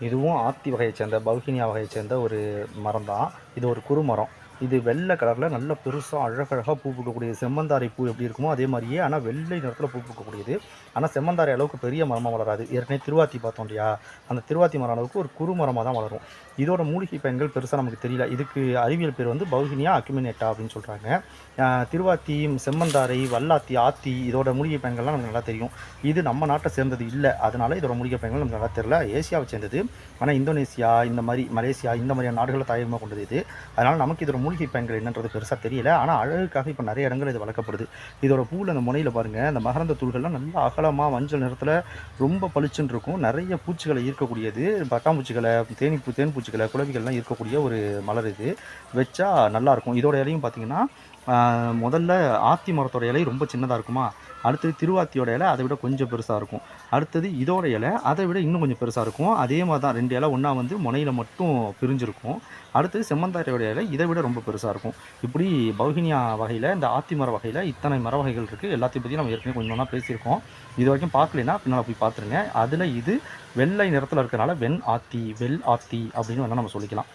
இதுவும் ஆத்தி வகையைச் சேர்ந்த பவுகினியா வகையை சேர்ந்த ஒரு மரம் தான் இது ஒரு குறுமரம். இது வெள்ளை கலரில் நல்ல பெருசாக அழகழகாக பூ பூக்கக்கூடிய செம்மந்தாரை பூ எப்படி இருக்குமோ அதே மாதிரியே ஆனால் வெள்ளை நிறத்தில் பூ பூக்கக்கூடியது. ஆனால் செம்மந்தாரை அளவுக்கு பெரிய மரமாக வளராது. ஏற்கனவே திருவாத்தி பார்த்தோம் இல்லையா? அந்த திருவாத்தி மரம் அளவுக்கு ஒரு குறுமரமாக தான் வளரும். இதோட மூலிகை பயன்கள் பெருசாக நமக்கு தெரியல. இதுக்கு அறிவியல் பேர் வந்து பௌகினியா அக்யூமினேட்டா அப்படின்னு சொல்கிறாங்க திருவாத்தி செம்மந்தாரை வல்லாத்தி ஆத்தி இதோட மூலிகை பயன்கள்லாம் நமக்கு நல்லா தெரியும். இது நம்ம நாட்டை சேர்ந்தது இல்லை. அதனால இதோட மூலிகை பயன்கள் நமக்கு நல்லா தெரியல. ஏசியாவை சேர்ந்தது. ஆனால் இந்தோனேசியா இந்த மாதிரி மலேசியா இந்த மாதிரியான நாடுகளை தாயகமாக கொண்டது இது. அதனால் நமக்கு இதோட மூலிகை பயன்கள் என்னன்றது பெருசாக தெரியல. ஆனால் அழகுக்காக இப்போ நிறைய இடங்கள் இது வளர்க்கப்படுது. இதோட பூவில் அந்த முனையில் பாருங்கள் அந்த மகரந்த தூள்கள்லாம் நல்லா அகலமாக மஞ்சள் நிறத்தில் ரொம்ப பளிச்சுன்னு இருக்கும். நிறைய பூச்சிகளை ஈர்க்கக்கூடியது. பட்டாம்பூச்சிகளை தேனி பூ தேன் பூச்சிகளை குளவிகள்லாம் ஈர்க்கக்கூடிய ஒரு மலர் இது. வச்சா நல்லாயிருக்கும் இதோட இலையும் பார்த்தீங்கன்னா முதல்ல ஆத்தி மரத்தோட இலை ரொம்ப சின்னதாக இருக்குமா? அடுத்தது திருவாத்தியோட இலை அதை விட கொஞ்சம் பெருசாக இருக்கும். அடுத்தது இதோட இலை அதை விட இன்னும் கொஞ்சம் பெருசாக இருக்கும். அதே மாதிரி தான் ரெண்டு இலை ஒன்றா வந்து முனையில் மட்டும் பிரிஞ்சிருக்கும். அடுத்தது செம்மந்தாரையோட இலை இதை விட ரொம்ப பெருசாக இருக்கும். இப்படி பௌகினியா வகையில் இந்த ஆத்தி மர வகையில் இத்தனை மர வகைகள் இருக்குது எல்லாத்தையும் பற்றி நம்ம ஏற்கனவே கொஞ்சம் ஒன்றா பேசியிருக்கோம். இது வரைக்கும் பார்க்கலைன்னா பின்னால் போய் பார்த்துருங்க. அதில் இது வெள்ளை நிறத்தில் இருக்கிறனால வெண் ஆத்தி வெள் ஆத்தி அப்படின்னு வேணால் நம்ம சொல்லிக்கலாம்.